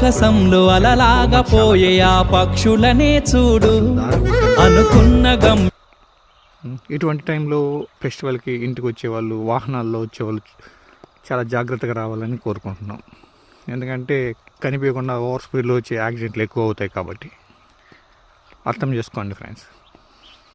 ఆకాశంలో అలలాగా పోయే ఆ పక్షులనే చూడు. అనుకున్న గమ్ ఇటువంటి టైంలో ఫెస్టివల్కి ఇంటికి వచ్చేవాళ్ళు వాహనాల్లో వచ్చేవాళ్ళు చాలా జాగ్రత్తగా రావాలని కోరుకుంటున్నాం. ఎందుకంటే కనిపించకుండా ఓవర్ స్పీడ్లో వచ్చే యాక్సిడెంట్లు ఎక్కువ అవుతాయి కాబట్టి. అర్థం చేసుకోండి ఫ్రెండ్స్.